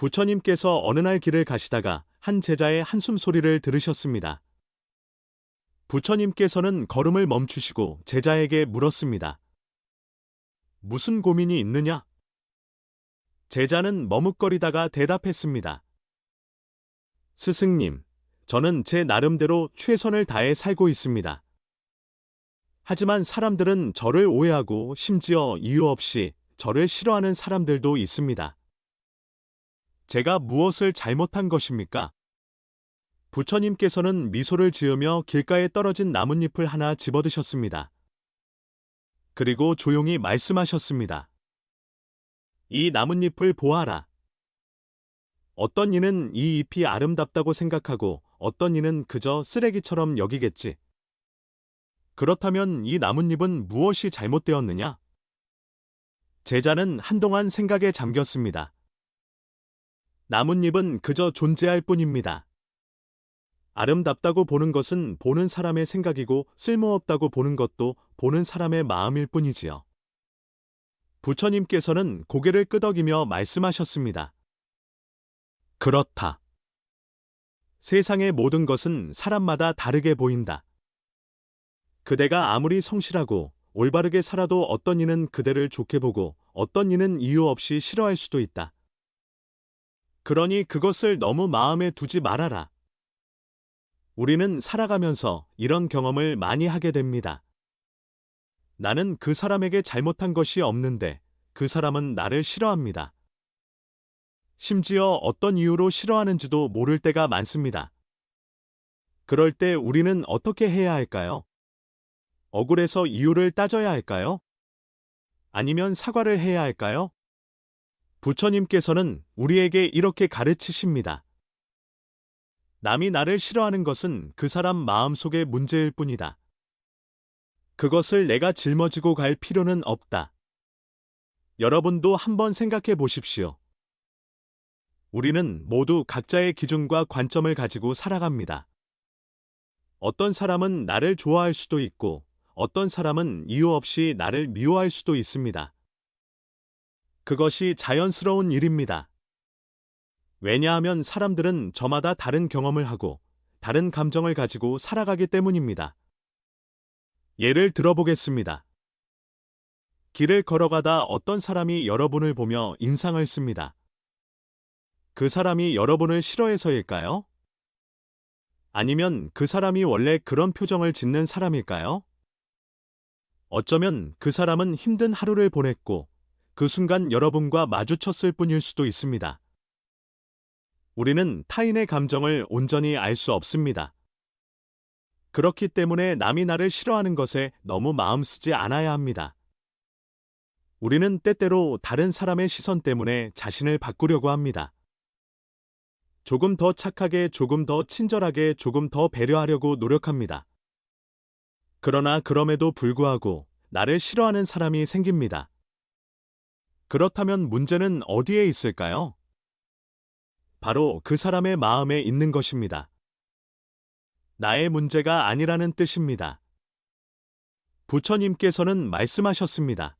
부처님께서 어느 날 길을 가시다가 한 제자의 한숨 소리를 들으셨습니다. 부처님께서는 걸음을 멈추시고 제자에게 물었습니다. 무슨 고민이 있느냐? 제자는 머뭇거리다가 대답했습니다. 스승님, 저는 제 나름대로 최선을 다해 살고 있습니다. 하지만 사람들은 저를 오해하고 심지어 이유 없이 저를 싫어하는 사람들도 있습니다. 제가 무엇을 잘못한 것입니까? 부처님께서는 미소를 지으며 길가에 떨어진 나뭇잎을 하나 집어드셨습니다. 그리고 조용히 말씀하셨습니다. 이 나뭇잎을 보아라. 어떤 이는 이 잎이 아름답다고 생각하고 어떤 이는 그저 쓰레기처럼 여기겠지. 그렇다면 이 나뭇잎은 무엇이 잘못되었느냐? 제자는 한동안 생각에 잠겼습니다. 나뭇잎은 그저 존재할 뿐입니다. 아름답다고 보는 것은 보는 사람의 생각이고 쓸모없다고 보는 것도 보는 사람의 마음일 뿐이지요. 부처님께서는 고개를 끄덕이며 말씀하셨습니다. 그렇다. 세상의 모든 것은 사람마다 다르게 보인다. 그대가 아무리 성실하고 올바르게 살아도 어떤 이는 그대를 좋게 보고 어떤 이는 이유 없이 싫어할 수도 있다. 그러니 그것을 너무 마음에 두지 말아라. 우리는 살아가면서 이런 경험을 많이 하게 됩니다. 나는 그 사람에게 잘못한 것이 없는데 그 사람은 나를 싫어합니다. 심지어 어떤 이유로 싫어하는지도 모를 때가 많습니다. 그럴 때 우리는 어떻게 해야 할까요? 억울해서 이유를 따져야 할까요? 아니면 사과를 해야 할까요? 부처님께서는 우리에게 이렇게 가르치십니다. 남이 나를 싫어하는 것은 그 사람 마음속의 문제일 뿐이다. 그것을 내가 짊어지고 갈 필요는 없다. 여러분도 한번 생각해 보십시오. 우리는 모두 각자의 기준과 관점을 가지고 살아갑니다. 어떤 사람은 나를 좋아할 수도 있고, 어떤 사람은 이유 없이 나를 미워할 수도 있습니다. 그것이 자연스러운 일입니다. 왜냐하면 사람들은 저마다 다른 경험을 하고 다른 감정을 가지고 살아가기 때문입니다. 예를 들어보겠습니다. 길을 걸어가다 어떤 사람이 여러분을 보며 인상을 씁니다. 그 사람이 여러분을 싫어해서일까요? 아니면 그 사람이 원래 그런 표정을 짓는 사람일까요? 어쩌면 그 사람은 힘든 하루를 보냈고 그 순간 여러분과 마주쳤을 뿐일 수도 있습니다. 우리는 타인의 감정을 온전히 알 수 없습니다. 그렇기 때문에 남이 나를 싫어하는 것에 너무 마음 쓰지 않아야 합니다. 우리는 때때로 다른 사람의 시선 때문에 자신을 바꾸려고 합니다. 조금 더 착하게, 조금 더 친절하게, 조금 더 배려하려고 노력합니다. 그러나 그럼에도 불구하고 나를 싫어하는 사람이 생깁니다. 그렇다면 문제는 어디에 있을까요? 바로 그 사람의 마음에 있는 것입니다. 나의 문제가 아니라는 뜻입니다. 부처님께서는 말씀하셨습니다.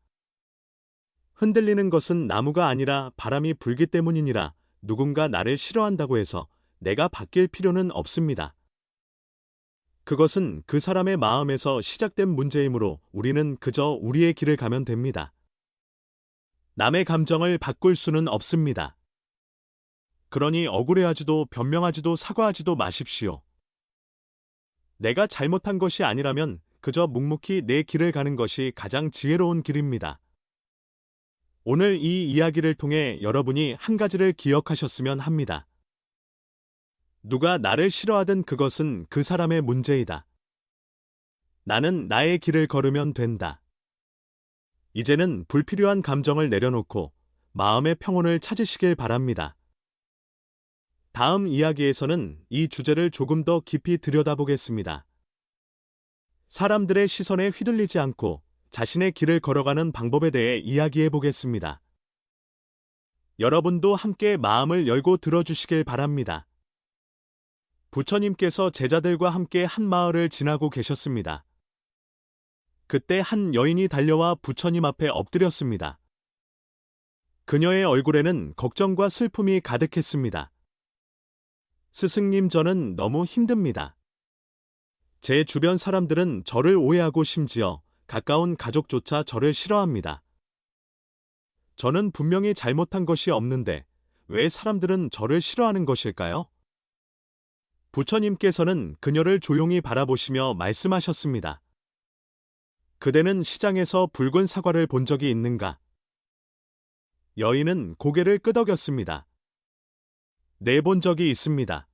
흔들리는 것은 나무가 아니라 바람이 불기 때문이니라 누군가 나를 싫어한다고 해서 내가 바뀔 필요는 없습니다. 그것은 그 사람의 마음에서 시작된 문제이므로 우리는 그저 우리의 길을 가면 됩니다. 남의 감정을 바꿀 수는 없습니다. 그러니 억울해하지도 변명하지도 사과하지도 마십시오. 내가 잘못한 것이 아니라면 그저 묵묵히 내 길을 가는 것이 가장 지혜로운 길입니다. 오늘 이 이야기를 통해 여러분이 한 가지를 기억하셨으면 합니다. 누가 나를 싫어하든 그것은 그 사람의 문제이다. 나는 나의 길을 걸으면 된다. 이제는 불필요한 감정을 내려놓고 마음의 평온을 찾으시길 바랍니다. 다음 이야기에서는 이 주제를 조금 더 깊이 들여다보겠습니다. 사람들의 시선에 휘둘리지 않고 자신의 길을 걸어가는 방법에 대해 이야기해 보겠습니다. 여러분도 함께 마음을 열고 들어주시길 바랍니다. 부처님께서 제자들과 함께 한 마을을 지나고 계셨습니다. 그때 한 여인이 달려와 부처님 앞에 엎드렸습니다. 그녀의 얼굴에는 걱정과 슬픔이 가득했습니다. 스승님, 저는 너무 힘듭니다. 제 주변 사람들은 저를 오해하고 심지어 가까운 가족조차 저를 싫어합니다. 저는 분명히 잘못한 것이 없는데 왜 사람들은 저를 싫어하는 것일까요? 부처님께서는 그녀를 조용히 바라보시며 말씀하셨습니다. 그대는 시장에서 붉은 사과를 본 적이 있는가? 여인은 고개를 끄덕였습니다. 네본 적이 있습니다.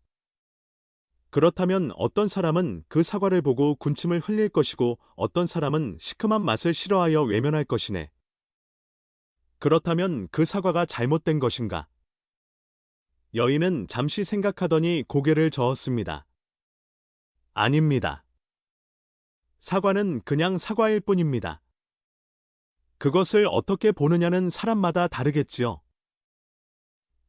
그렇다면 어떤 사람은 그 사과를 보고 군침을 흘릴 것이고 어떤 사람은 시큼한 맛을 싫어하여 외면할 것이네. 그렇다면 그 사과가 잘못된 것인가? 여인은 잠시 생각하더니 고개를 저었습니다. 아닙니다. 사과는 그냥 사과일 뿐입니다. 그것을 어떻게 보느냐는 사람마다 다르겠지요.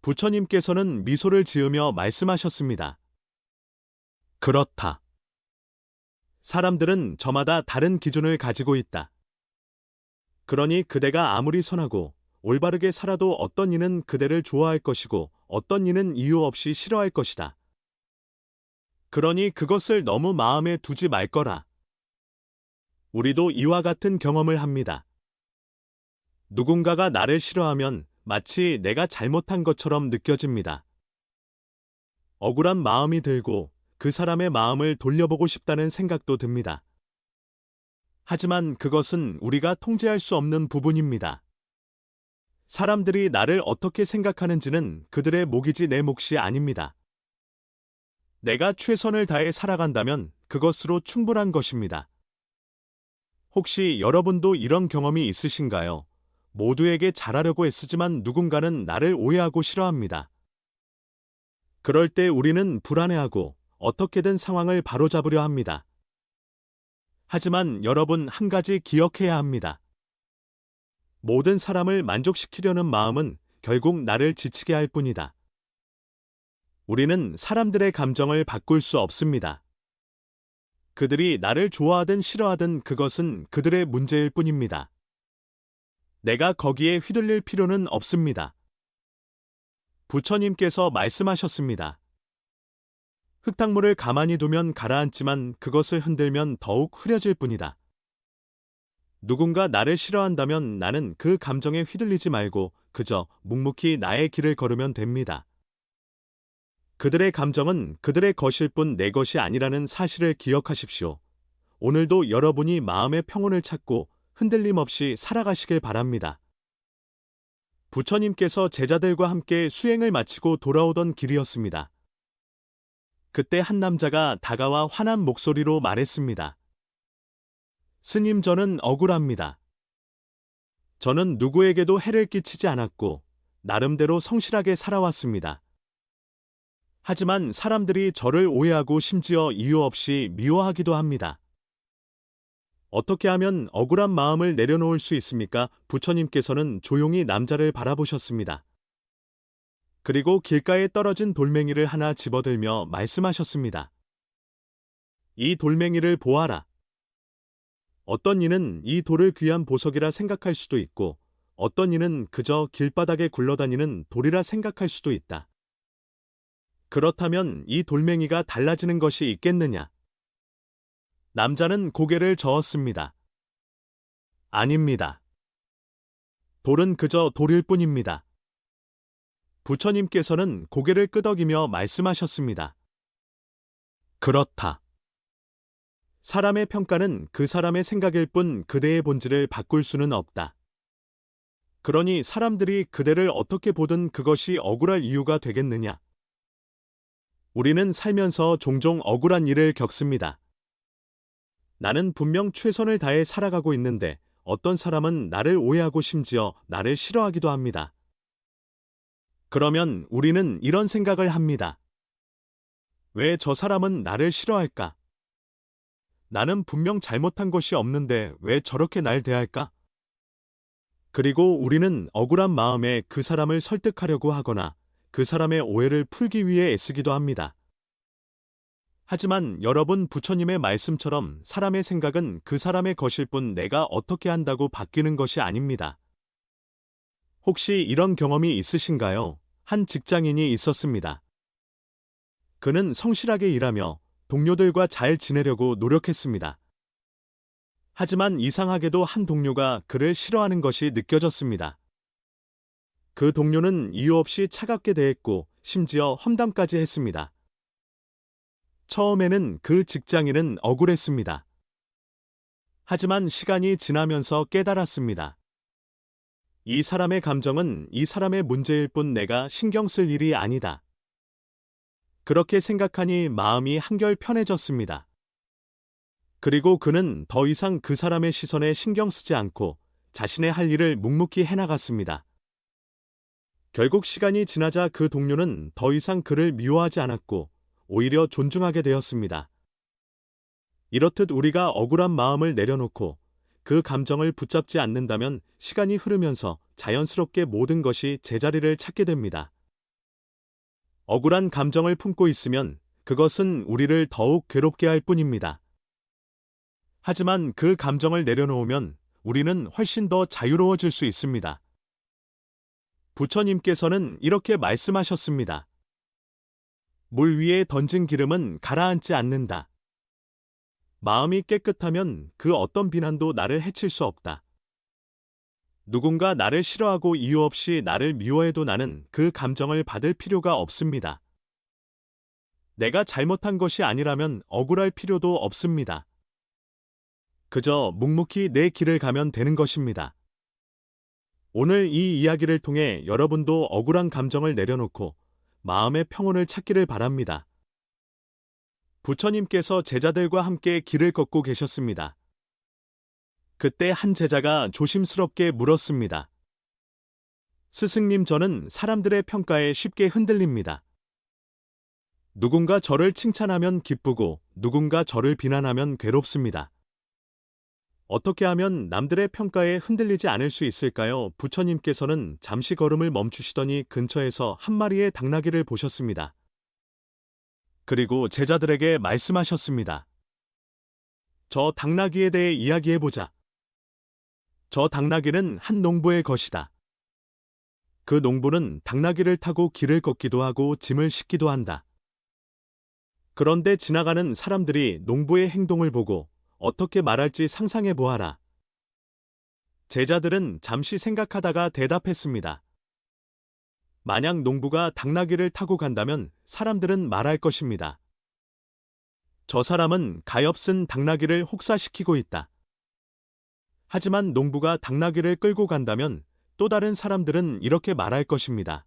부처님께서는 미소를 지으며 말씀하셨습니다. 그렇다. 사람들은 저마다 다른 기준을 가지고 있다. 그러니 그대가 아무리 선하고 올바르게 살아도 어떤 이는 그대를 좋아할 것이고 어떤 이는 이유 없이 싫어할 것이다. 그러니 그것을 너무 마음에 두지 말 거라. 우리도 이와 같은 경험을 합니다. 누군가가 나를 싫어하면 마치 내가 잘못한 것처럼 느껴집니다. 억울한 마음이 들고 그 사람의 마음을 돌려보고 싶다는 생각도 듭니다. 하지만 그것은 우리가 통제할 수 없는 부분입니다. 사람들이 나를 어떻게 생각하는지는 그들의 목이지 내 몫이 아닙니다. 내가 최선을 다해 살아간다면 그것으로 충분한 것입니다. 혹시 여러분도 이런 경험이 있으신가요? 모두에게 잘하려고 애쓰지만 누군가는 나를 오해하고 싫어합니다. 그럴 때 우리는 불안해하고 어떻게든 상황을 바로잡으려 합니다. 하지만 여러분 한 가지 기억해야 합니다. 모든 사람을 만족시키려는 마음은 결국 나를 지치게 할 뿐이다. 우리는 사람들의 감정을 바꿀 수 없습니다. 그들이 나를 좋아하든 싫어하든 그것은 그들의 문제일 뿐입니다. 내가 거기에 휘둘릴 필요는 없습니다. 부처님께서 말씀하셨습니다. 흙탕물을 가만히 두면 가라앉지만 그것을 흔들면 더욱 흐려질 뿐이다. 누군가 나를 싫어한다면 나는 그 감정에 휘둘리지 말고 그저 묵묵히 나의 길을 걸으면 됩니다. 그들의 감정은 그들의 것일 뿐 내 것이 아니라는 사실을 기억하십시오. 오늘도 여러분이 마음의 평온을 찾고 흔들림 없이 살아가시길 바랍니다. 부처님께서 제자들과 함께 수행을 마치고 돌아오던 길이었습니다. 그때 한 남자가 다가와 환한 목소리로 말했습니다. 스님 저는 억울합니다. 저는 누구에게도 해를 끼치지 않았고 나름대로 성실하게 살아왔습니다. 하지만 사람들이 저를 오해하고 심지어 이유 없이 미워하기도 합니다. 어떻게 하면 억울한 마음을 내려놓을 수 있습니까? 부처님께서는 조용히 남자를 바라보셨습니다. 그리고 길가에 떨어진 돌멩이를 하나 집어들며 말씀하셨습니다. 이 돌멩이를 보아라. 어떤 이는 이 돌을 귀한 보석이라 생각할 수도 있고 어떤 이는 그저 길바닥에 굴러다니는 돌이라 생각할 수도 있다. 그렇다면 이 돌멩이가 달라지는 것이 있겠느냐? 남자는 고개를 저었습니다. 아닙니다. 돌은 그저 돌일 뿐입니다. 부처님께서는 고개를 끄덕이며 말씀하셨습니다. 그렇다. 사람의 평가는 그 사람의 생각일 뿐 그대의 본질을 바꿀 수는 없다. 그러니 사람들이 그대를 어떻게 보든 그것이 억울할 이유가 되겠느냐? 우리는 살면서 종종 억울한 일을 겪습니다. 나는 분명 최선을 다해 살아가고 있는데 어떤 사람은 나를 오해하고 심지어 나를 싫어하기도 합니다. 그러면 우리는 이런 생각을 합니다. 왜 저 사람은 나를 싫어할까? 나는 분명 잘못한 것이 없는데 왜 저렇게 날 대할까? 그리고 우리는 억울한 마음에 그 사람을 설득하려고 하거나 그 사람의 오해를 풀기 위해 애쓰기도 합니다. 하지만 여러분 부처님의 말씀처럼 사람의 생각은 그 사람의 것일 뿐 내가 어떻게 한다고 바뀌는 것이 아닙니다. 혹시 이런 경험이 있으신가요? 한 직장인이 있었습니다. 그는 성실하게 일하며 동료들과 잘 지내려고 노력했습니다. 하지만 이상하게도 한 동료가 그를 싫어하는 것이 느껴졌습니다. 그 동료는 이유 없이 차갑게 대했고 심지어 험담까지 했습니다. 처음에는 그 직장인은 억울했습니다. 하지만 시간이 지나면서 깨달았습니다. 이 사람의 감정은 이 사람의 문제일 뿐 내가 신경 쓸 일이 아니다. 그렇게 생각하니 마음이 한결 편해졌습니다. 그리고 그는 더 이상 그 사람의 시선에 신경 쓰지 않고 자신의 할 일을 묵묵히 해나갔습니다. 결국 시간이 지나자 그 동료는 더 이상 그를 미워하지 않았고 오히려 존중하게 되었습니다. 이렇듯 우리가 억울한 마음을 내려놓고 그 감정을 붙잡지 않는다면 시간이 흐르면서 자연스럽게 모든 것이 제자리를 찾게 됩니다. 억울한 감정을 품고 있으면 그것은 우리를 더욱 괴롭게 할 뿐입니다. 하지만 그 감정을 내려놓으면 우리는 훨씬 더 자유로워질 수 있습니다. 부처님께서는 이렇게 말씀하셨습니다. 물 위에 던진 기름은 가라앉지 않는다. 마음이 깨끗하면 그 어떤 비난도 나를 해칠 수 없다. 누군가 나를 싫어하고 이유 없이 나를 미워해도 나는 그 감정을 받을 필요가 없습니다. 내가 잘못한 것이 아니라면 억울할 필요도 없습니다. 그저 묵묵히 내 길을 가면 되는 것입니다. 오늘 이 이야기를 통해 여러분도 억울한 감정을 내려놓고 마음의 평온을 찾기를 바랍니다. 부처님께서 제자들과 함께 길을 걷고 계셨습니다. 그때 한 제자가 조심스럽게 물었습니다. 스승님, 저는 사람들의 평가에 쉽게 흔들립니다. 누군가 저를 칭찬하면 기쁘고 누군가 저를 비난하면 괴롭습니다. 어떻게 하면 남들의 평가에 흔들리지 않을 수 있을까요? 부처님께서는 잠시 걸음을 멈추시더니 근처에서 한 마리의 당나귀를 보셨습니다. 그리고 제자들에게 말씀하셨습니다. 저 당나귀에 대해 이야기해보자. 저 당나귀는 한 농부의 것이다. 그 농부는 당나귀를 타고 길을 걷기도 하고 짐을 싣기도 한다. 그런데 지나가는 사람들이 농부의 행동을 보고 어떻게 말할지 상상해 보아라. 제자들은 잠시 생각하다가 대답했습니다. 만약 농부가 당나귀를 타고 간다면 사람들은 말할 것입니다. 저 사람은 가엾은 당나귀를 혹사시키고 있다. 하지만 농부가 당나귀를 끌고 간다면 또 다른 사람들은 이렇게 말할 것입니다.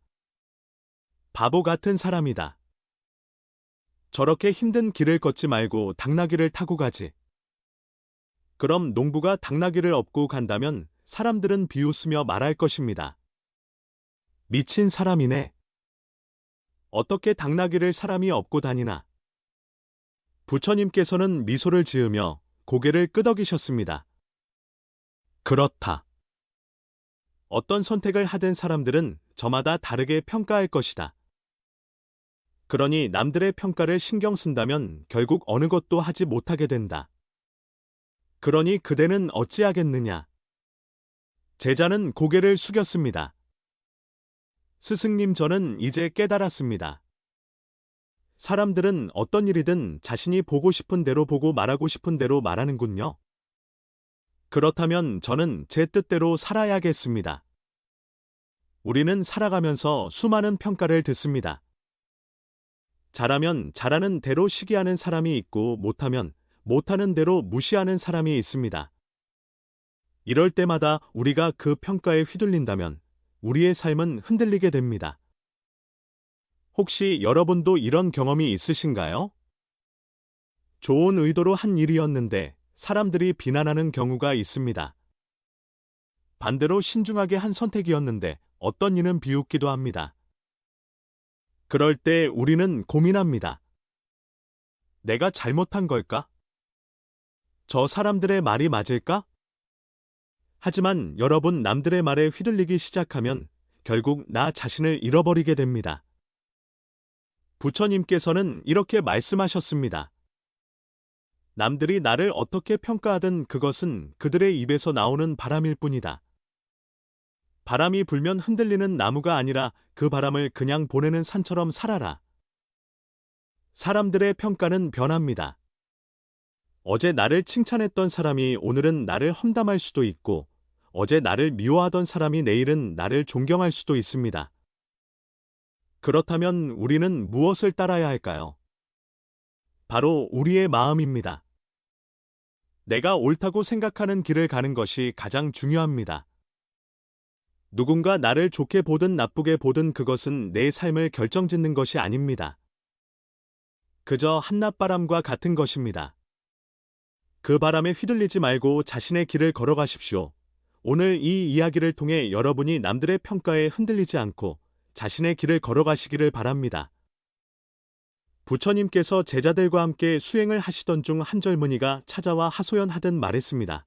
바보 같은 사람이다. 저렇게 힘든 길을 걷지 말고 당나귀를 타고 가지. 그럼 농부가 당나귀를 업고 간다면 사람들은 비웃으며 말할 것입니다. 미친 사람이네. 어떻게 당나귀를 사람이 업고 다니나? 부처님께서는 미소를 지으며 고개를 끄덕이셨습니다. 그렇다. 어떤 선택을 하든 사람들은 저마다 다르게 평가할 것이다. 그러니 남들의 평가를 신경 쓴다면 결국 어느 것도 하지 못하게 된다. 그러니 그대는 어찌하겠느냐? 제자는 고개를 숙였습니다. 스승님 저는 이제 깨달았습니다. 사람들은 어떤 일이든 자신이 보고 싶은 대로 보고 말하고 싶은 대로 말하는군요. 그렇다면 저는 제 뜻대로 살아야겠습니다. 우리는 살아가면서 수많은 평가를 듣습니다. 잘하면 잘하는 대로 시기하는 사람이 있고 못하면 못하는 대로 무시하는 사람이 있습니다. 이럴 때마다 우리가 그 평가에 휘둘린다면 우리의 삶은 흔들리게 됩니다. 혹시 여러분도 이런 경험이 있으신가요? 좋은 의도로 한 일이었는데 사람들이 비난하는 경우가 있습니다. 반대로 신중하게 한 선택이었는데 어떤 이는 비웃기도 합니다. 그럴 때 우리는 고민합니다. 내가 잘못한 걸까? 저 사람들의 말이 맞을까? 하지만 여러분 남들의 말에 휘둘리기 시작하면 결국 나 자신을 잃어버리게 됩니다. 부처님께서는 이렇게 말씀하셨습니다. 남들이 나를 어떻게 평가하든 그것은 그들의 입에서 나오는 바람일 뿐이다. 바람이 불면 흔들리는 나무가 아니라 그 바람을 그냥 보내는 산처럼 살아라. 사람들의 평가는 변합니다. 어제 나를 칭찬했던 사람이 오늘은 나를 험담할 수도 있고, 어제 나를 미워하던 사람이 내일은 나를 존경할 수도 있습니다. 그렇다면 우리는 무엇을 따라야 할까요? 바로 우리의 마음입니다. 내가 옳다고 생각하는 길을 가는 것이 가장 중요합니다. 누군가 나를 좋게 보든 나쁘게 보든 그것은 내 삶을 결정짓는 것이 아닙니다. 그저 한낮바람과 같은 것입니다. 그 바람에 휘둘리지 말고 자신의 길을 걸어가십시오. 오늘 이 이야기를 통해 여러분이 남들의 평가에 흔들리지 않고 자신의 길을 걸어가시기를 바랍니다. 부처님께서 제자들과 함께 수행을 하시던 중 한 젊은이가 찾아와 하소연하듯 말했습니다.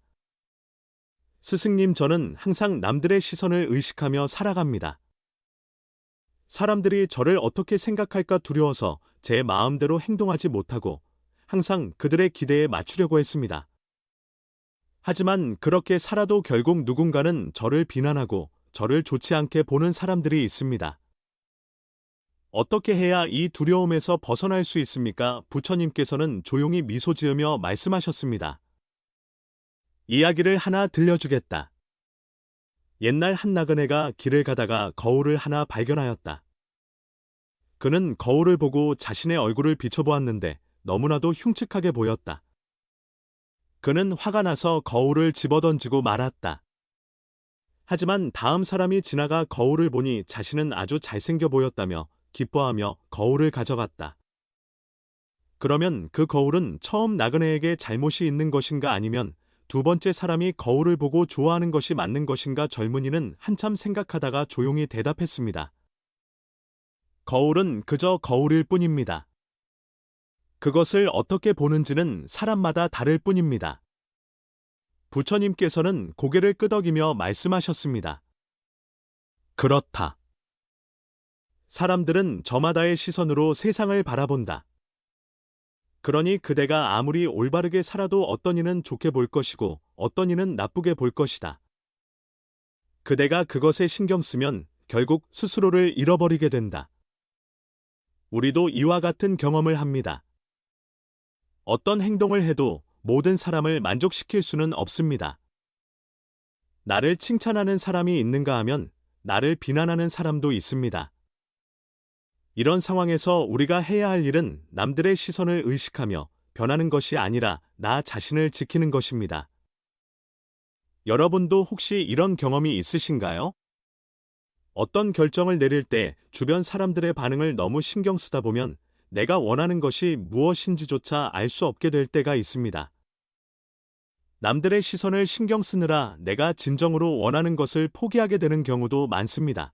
스승님, 저는 항상 남들의 시선을 의식하며 살아갑니다. 사람들이 저를 어떻게 생각할까 두려워서 제 마음대로 행동하지 못하고 항상 그들의 기대에 맞추려고 했습니다. 하지만 그렇게 살아도 결국 누군가는 저를 비난하고 저를 좋지 않게 보는 사람들이 있습니다. 어떻게 해야 이 두려움에서 벗어날 수 있습니까? 부처님께서는 조용히 미소 지으며 말씀하셨습니다. 이야기를 하나 들려주겠다. 옛날 한 나그네가 길을 가다가 거울을 하나 발견하였다. 그는 거울을 보고 자신의 얼굴을 비춰보았는데 너무나도 흉측하게 보였다. 그는 화가 나서 거울을 집어던지고 말았다. 하지만 다음 사람이 지나가 거울을 보니 자신은 아주 잘생겨 보였다며 기뻐하며 거울을 가져갔다. 그러면 그 거울은 처음 나그네에게 잘못이 있는 것인가 아니면 두 번째 사람이 거울을 보고 좋아하는 것이 맞는 것인가 젊은이는 한참 생각하다가 조용히 대답했습니다. 거울은 그저 거울일 뿐입니다. 그것을 어떻게 보는지는 사람마다 다를 뿐입니다. 부처님께서는 고개를 끄덕이며 말씀하셨습니다. 그렇다. 사람들은 저마다의 시선으로 세상을 바라본다. 그러니 그대가 아무리 올바르게 살아도 어떤 이는 좋게 볼 것이고 어떤 이는 나쁘게 볼 것이다. 그대가 그것에 신경 쓰면 결국 스스로를 잃어버리게 된다. 우리도 이와 같은 경험을 합니다. 어떤 행동을 해도 모든 사람을 만족시킬 수는 없습니다. 나를 칭찬하는 사람이 있는가 하면 나를 비난하는 사람도 있습니다. 이런 상황에서 우리가 해야 할 일은 남들의 시선을 의식하며 변하는 것이 아니라 나 자신을 지키는 것입니다. 여러분도 혹시 이런 경험이 있으신가요? 어떤 결정을 내릴 때 주변 사람들의 반응을 너무 신경 쓰다 보면 내가 원하는 것이 무엇인지조차 알 수 없게 될 때가 있습니다. 남들의 시선을 신경 쓰느라 내가 진정으로 원하는 것을 포기하게 되는 경우도 많습니다.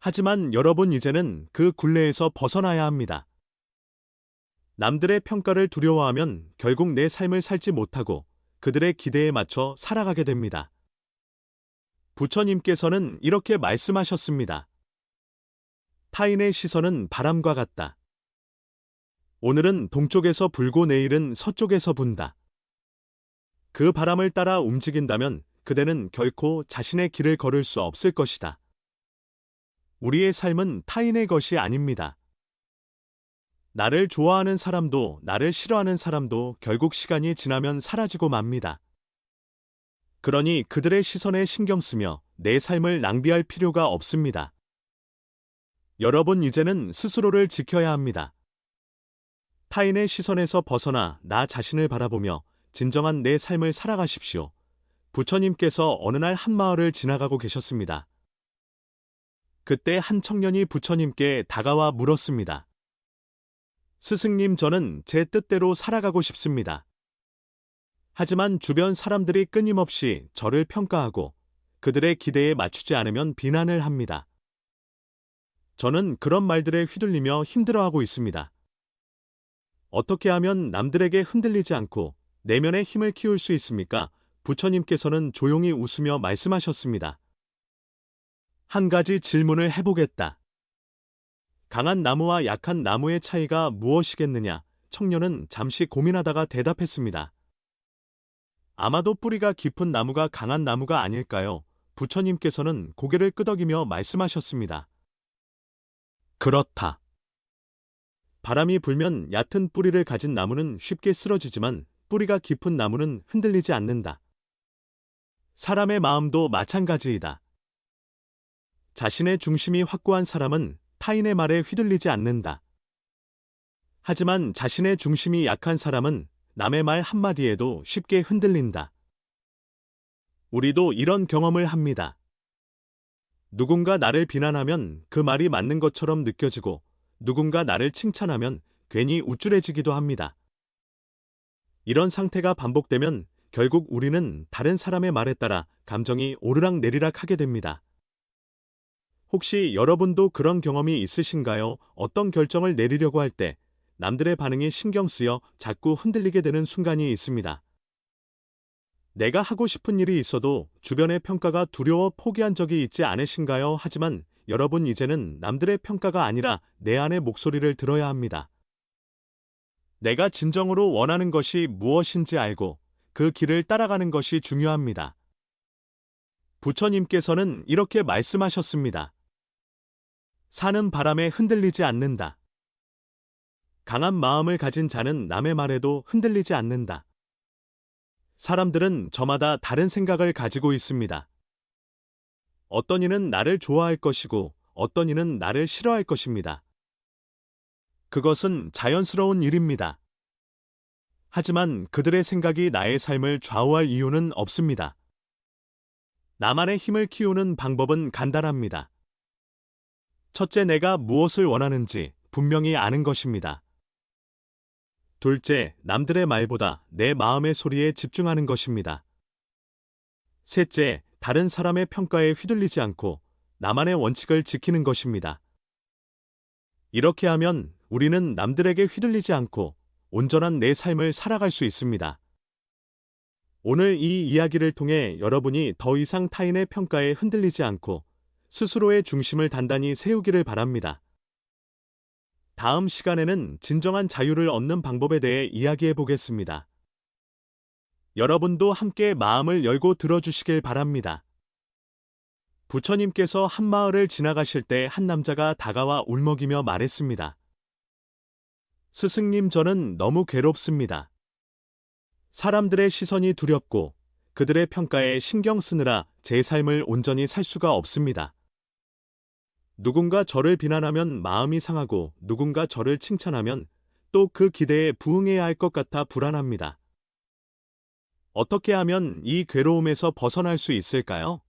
하지만 여러분 이제는 그 굴레에서 벗어나야 합니다. 남들의 평가를 두려워하면 결국 내 삶을 살지 못하고 그들의 기대에 맞춰 살아가게 됩니다. 부처님께서는 이렇게 말씀하셨습니다. 타인의 시선은 바람과 같다. 오늘은 동쪽에서 불고 내일은 서쪽에서 분다. 그 바람을 따라 움직인다면 그대는 결코 자신의 길을 걸을 수 없을 것이다. 우리의 삶은 타인의 것이 아닙니다. 나를 좋아하는 사람도 나를 싫어하는 사람도 결국 시간이 지나면 사라지고 맙니다. 그러니 그들의 시선에 신경 쓰며 내 삶을 낭비할 필요가 없습니다. 여러분 이제는 스스로를 지켜야 합니다. 타인의 시선에서 벗어나 나 자신을 바라보며 진정한 내 삶을 살아가십시오. 부처님께서 어느 날 한 마을을 지나가고 계셨습니다. 그때 한 청년이 부처님께 다가와 물었습니다. 스승님, 저는 제 뜻대로 살아가고 싶습니다. 하지만 주변 사람들이 끊임없이 저를 평가하고 그들의 기대에 맞추지 않으면 비난을 합니다. 저는 그런 말들에 휘둘리며 힘들어하고 있습니다. 어떻게 하면 남들에게 흔들리지 않고 내면의 힘을 키울 수 있습니까? 부처님께서는 조용히 웃으며 말씀하셨습니다. 한 가지 질문을 해보겠다. 강한 나무와 약한 나무의 차이가 무엇이겠느냐? 청년은 잠시 고민하다가 대답했습니다. 아마도 뿌리가 깊은 나무가 강한 나무가 아닐까요? 부처님께서는 고개를 끄덕이며 말씀하셨습니다. 그렇다. 바람이 불면 얕은 뿌리를 가진 나무는 쉽게 쓰러지지만 뿌리가 깊은 나무는 흔들리지 않는다. 사람의 마음도 마찬가지이다. 자신의 중심이 확고한 사람은 타인의 말에 휘둘리지 않는다. 하지만 자신의 중심이 약한 사람은 남의 말 한마디에도 쉽게 흔들린다. 우리도 이런 경험을 합니다. 누군가 나를 비난하면 그 말이 맞는 것처럼 느껴지고 누군가 나를 칭찬하면 괜히 우쭐해지기도 합니다. 이런 상태가 반복되면 결국 우리는 다른 사람의 말에 따라 감정이 오르락 내리락 하게 됩니다. 혹시 여러분도 그런 경험이 있으신가요? 어떤 결정을 내리려고 할 때 남들의 반응이 신경 쓰여 자꾸 흔들리게 되는 순간이 있습니다. 내가 하고 싶은 일이 있어도 주변의 평가가 두려워 포기한 적이 있지 않으신가요? 하지만 여러분 이제는 남들의 평가가 아니라 내 안의 목소리를 들어야 합니다. 내가 진정으로 원하는 것이 무엇인지 알고 그 길을 따라가는 것이 중요합니다. 부처님께서는 이렇게 말씀하셨습니다. 사는 바람에 흔들리지 않는다. 강한 마음을 가진 자는 남의 말에도 흔들리지 않는다. 사람들은 저마다 다른 생각을 가지고 있습니다. 어떤 이는 나를 좋아할 것이고 어떤 이는 나를 싫어할 것입니다. 그것은 자연스러운 일입니다. 하지만 그들의 생각이 나의 삶을 좌우할 이유는 없습니다. 나만의 힘을 키우는 방법은 간단합니다. 첫째, 내가 무엇을 원하는지 분명히 아는 것입니다. 둘째, 남들의 말보다 내 마음의 소리에 집중하는 것입니다. 셋째, 다른 사람의 평가에 휘둘리지 않고 나만의 원칙을 지키는 것입니다. 이렇게 하면 우리는 남들에게 휘둘리지 않고 온전한 내 삶을 살아갈 수 있습니다. 오늘 이 이야기를 통해 여러분이 더 이상 타인의 평가에 흔들리지 않고 스스로의 중심을 단단히 세우기를 바랍니다. 다음 시간에는 진정한 자유를 얻는 방법에 대해 이야기해 보겠습니다. 여러분도 함께 마음을 열고 들어주시길 바랍니다. 부처님께서 한 마을을 지나가실 때 한 남자가 다가와 울먹이며 말했습니다. 스승님, 저는 너무 괴롭습니다. 사람들의 시선이 두렵고 그들의 평가에 신경 쓰느라 제 삶을 온전히 살 수가 없습니다. 누군가 저를 비난하면 마음이 상하고 누군가 저를 칭찬하면 또 그 기대에 부응해야 할 것 같아 불안합니다. 어떻게 하면 이 괴로움에서 벗어날 수 있을까요?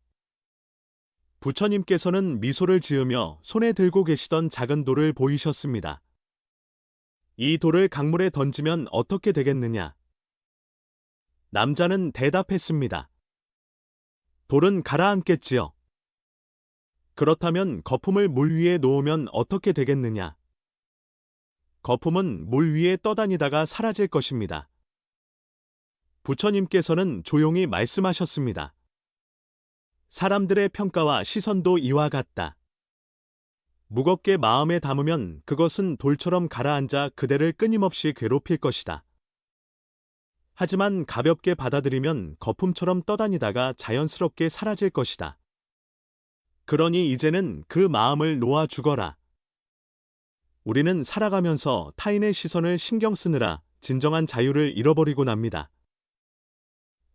부처님께서는 미소를 지으며 손에 들고 계시던 작은 돌을 보이셨습니다. 이 돌을 강물에 던지면 어떻게 되겠느냐? 남자는 대답했습니다. 돌은 가라앉겠지요. 그렇다면 거품을 물 위에 놓으면 어떻게 되겠느냐? 거품은 물 위에 떠다니다가 사라질 것입니다. 부처님께서는 조용히 말씀하셨습니다. 사람들의 평가와 시선도 이와 같다. 무겁게 마음에 담으면 그것은 돌처럼 가라앉아 그대를 끊임없이 괴롭힐 것이다. 하지만 가볍게 받아들이면 거품처럼 떠다니다가 자연스럽게 사라질 것이다. 그러니 이제는 그 마음을 놓아 주거라. 우리는 살아가면서 타인의 시선을 신경 쓰느라 진정한 자유를 잃어버리고 납니다.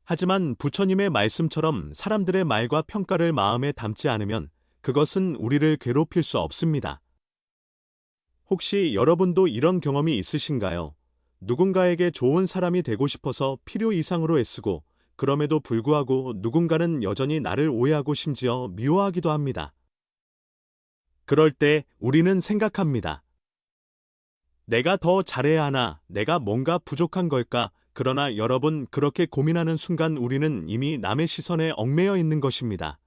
하지만 부처님의 말씀처럼 사람들의 말과 평가를 마음에 담지 않으면 그것은 우리를 괴롭힐 수 없습니다. 혹시 여러분도 이런 경험이 있으신가요? 누군가에게 좋은 사람이 되고 싶어서 필요 이상으로 애쓰고 그럼에도 불구하고 누군가는 여전히 나를 오해하고 심지어 미워하기도 합니다. 그럴 때 우리는 생각합니다. 내가 더 잘해야 하나, 내가 뭔가 부족한 걸까? 그러나 여러분 그렇게 고민하는 순간 우리는 이미 남의 시선에 얽매여 있는 것입니다.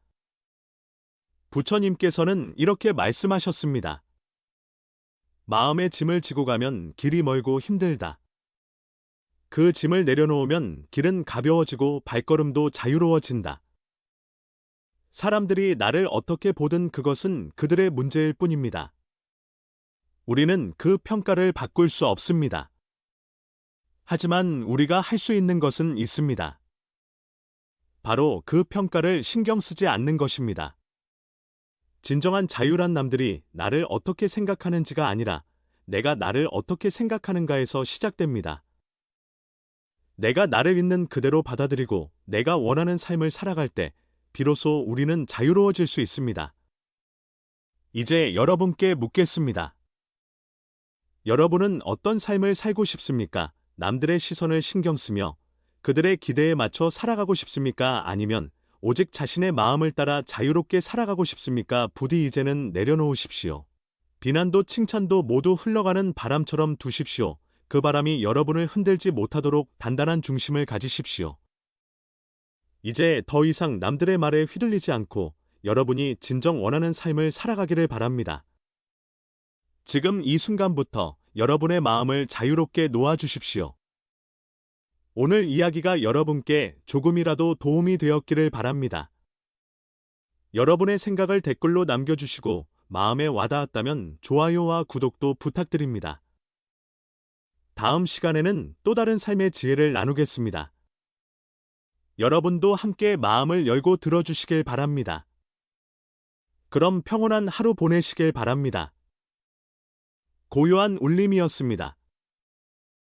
부처님께서는 이렇게 말씀하셨습니다. 마음의 짐을 지고 가면 길이 멀고 힘들다. 그 짐을 내려놓으면 길은 가벼워지고 발걸음도 자유로워진다. 사람들이 나를 어떻게 보든 그것은 그들의 문제일 뿐입니다. 우리는 그 평가를 바꿀 수 없습니다. 하지만 우리가 할 수 있는 것은 있습니다. 바로 그 평가를 신경 쓰지 않는 것입니다. 진정한 자유란 남들이 나를 어떻게 생각하는지가 아니라 내가 나를 어떻게 생각하는가에서 시작됩니다. 내가 나를 있는 그대로 받아들이고 내가 원하는 삶을 살아갈 때 비로소 우리는 자유로워질 수 있습니다. 이제 여러분께 묻겠습니다. 여러분은 어떤 삶을 살고 싶습니까? 남들의 시선을 신경 쓰며 그들의 기대에 맞춰 살아가고 싶습니까? 아니면 오직 자신의 마음을 따라 자유롭게 살아가고 싶습니까? 부디 이제는 내려놓으십시오. 비난도 칭찬도 모두 흘러가는 바람처럼 두십시오. 그 바람이 여러분을 흔들지 못하도록 단단한 중심을 가지십시오. 이제 더 이상 남들의 말에 휘둘리지 않고 여러분이 진정 원하는 삶을 살아가기를 바랍니다. 지금 이 순간부터 여러분의 마음을 자유롭게 놓아주십시오. 오늘 이야기가 여러분께 조금이라도 도움이 되었기를 바랍니다. 여러분의 생각을 댓글로 남겨주시고 마음에 와닿았다면 좋아요와 구독도 부탁드립니다. 다음 시간에는 또 다른 삶의 지혜를 나누겠습니다. 여러분도 함께 마음을 열고 들어주시길 바랍니다. 그럼 평온한 하루 보내시길 바랍니다. 고요한 울림이었습니다.